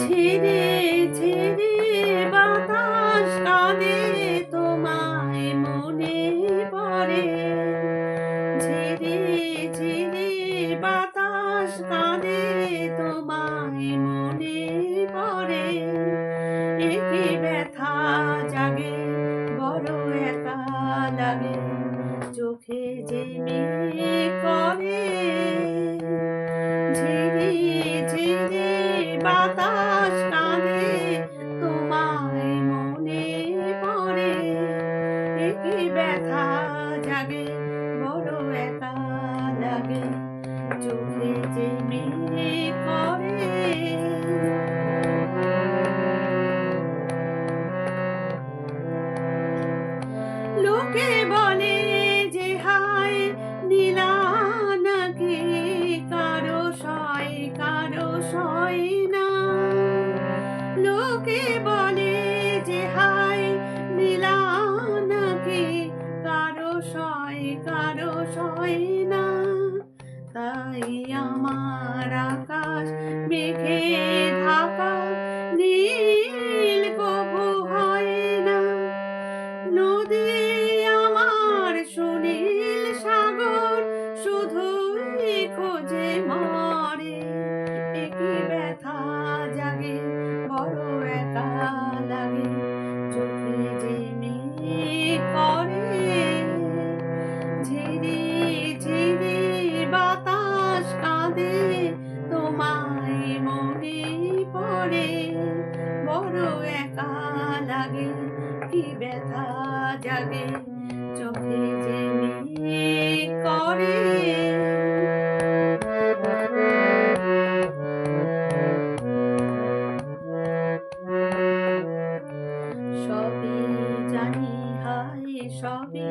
ঝিরে ঝিরে বাতাস কাঁদে। আমার আকাশ মেঘে ঢাকা দেখা যাবে চোখে যে করে। সবই জানি হাই সবই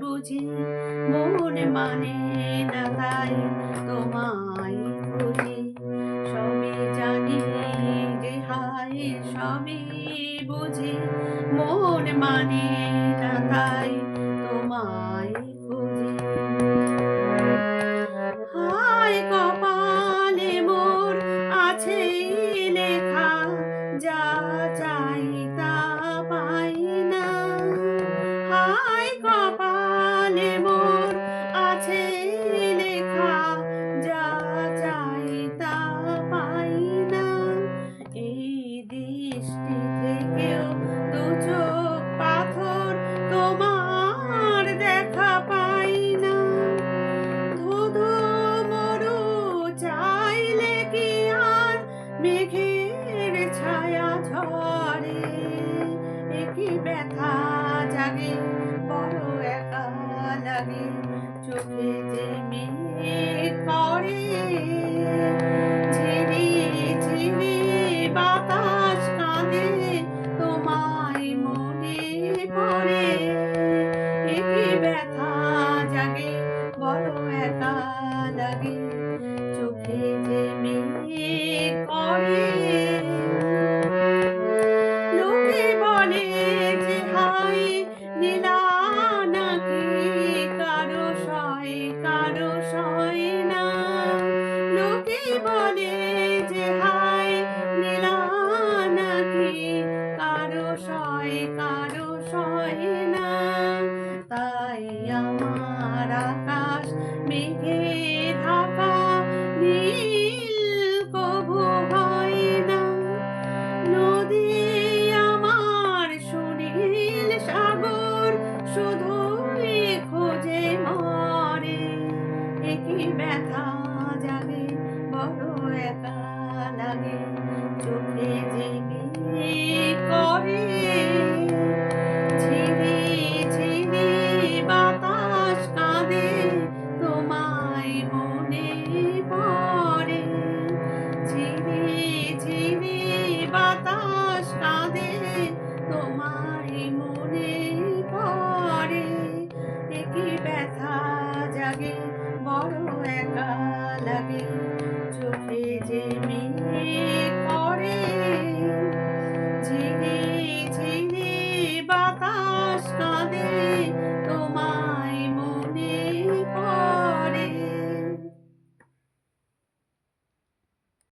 বুঝি, মন মানে না তাই তোমায় বুঝি মন মানে তাই তোমায় খুঁজি। হায় কপালে মোর আছে লেখা, যা চাই তা পাই না। হায় কপালে মোর আছে লেখা, যা চাই তা পাই না। আমার আকাশ মেঘে বড় একা লাগে। চোখে যে মেঘ